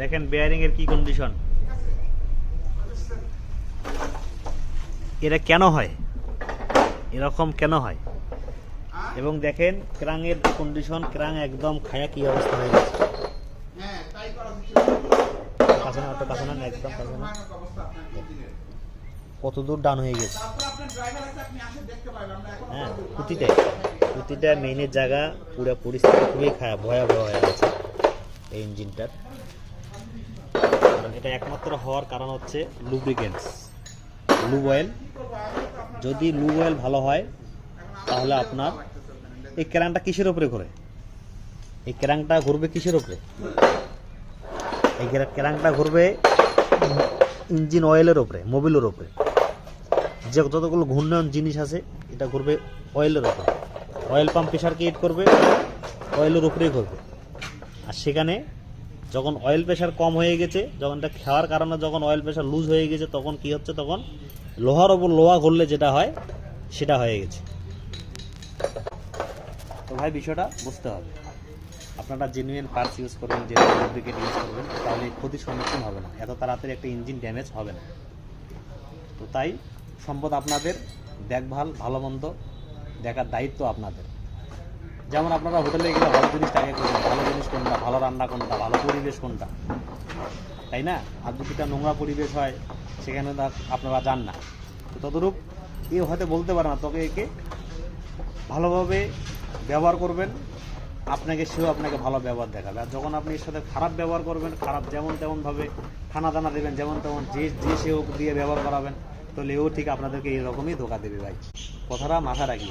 দেখেন বেয়ারিং এর কি কন্ডিশন এটা কেন হয়? এরকম কেন হয়? এবং দেখেন ক্রাঙের কন্ডিশন ক্রাং একদম খায়া কি অবস্থা হয়ে গেছে? কত দূর ডান হয়ে গেছে? হ্যাঁ প্রতিটাই প্রতিটা মেইনের জায়গা, পুরো পরিস্থিতি খুবই খারাপ, ভয়াবহ হয়ে গেছে এই ইঞ্জিনটার এটা একমাত্র হওয়ার কারণ হচ্ছে লুব্রিকেন্টস লুব অয়েল যদি লুব অয়েল ভালো হয়, তাহলে আপনার এই ক্যারাংটা কিসের উপরে ঘুরে? এই ক্যারাংটা ঘুরবে কিসের উপরে? এই ক্যারাংটা ঘুরবে ইঞ্জিন অয়েলের উপরে মোবিলের উপরে। যে যতগুলো ঘূর্ণয়ন জিনিস আছে, এটা ঘুরবে অয়েলের উপরে। অয়েল পাম্প প্রেশার ক্রিয়েট করবে অয়েলের উপরেই ঘুরবে। আর সেখানে যখন অয়েল প্রেশার কম হয়ে গেছে, যখন এটা খাওয়ার কারণে যখন অয়েল প্রেশার লুজ হয়ে গেছে, তখন কি হচ্ছে? তখন লোহার ওপর লোহা ঘুরলে যেটা হয়, সেটা হয়ে গেছে। তো ভাই, বিষয়টা বুঝতে হবে। আপনারা জেনুইন পার্টস ইউজ করবেন জেনুইন লুব্রিকেট ইউজ করবেন, তাহলে ক্ষতির সম্মুখীন হবে না। এত তাড়াতাড়ি একটা ইঞ্জিন ড্যামেজ হবে না। তো তাই সম্পদ আপনাদের, দেখভাল, ভালো মন্দ দেখার দায়িত্ব আপনাদের। যেমন আপনারা হোটেলে গেলে ভালো জিনিসটা আগে করবেন ভালো জিনিস কোনটা, ভালো রান্না কোনটা, ভালো পরিবেশ কোনটা? তাই না? আর একটা নোংরা পরিবেশ হয়, সেখানে আপনারা যান না। তো ততরূপ এ হয়তো বলতে পারে না, তবে একে ভালোভাবে ব্যবহার করবেন। আপনাকে সেও আপনাকে ভালো ব্যবহার দেখাবে। আর যখন আপনি এর সাথে খারাপ ব্যবহার করবেন, খারাপ যেমন তেমনভাবে খানা দানা দেবেন, যেমন তেমন যে যে সেও দিয়ে ব্যবহার করাবেন, তাহলে এও ঠিক আপনাদেরকে এরকমই ধোকা দেবে ভাই। কথাটা মাথা রাখি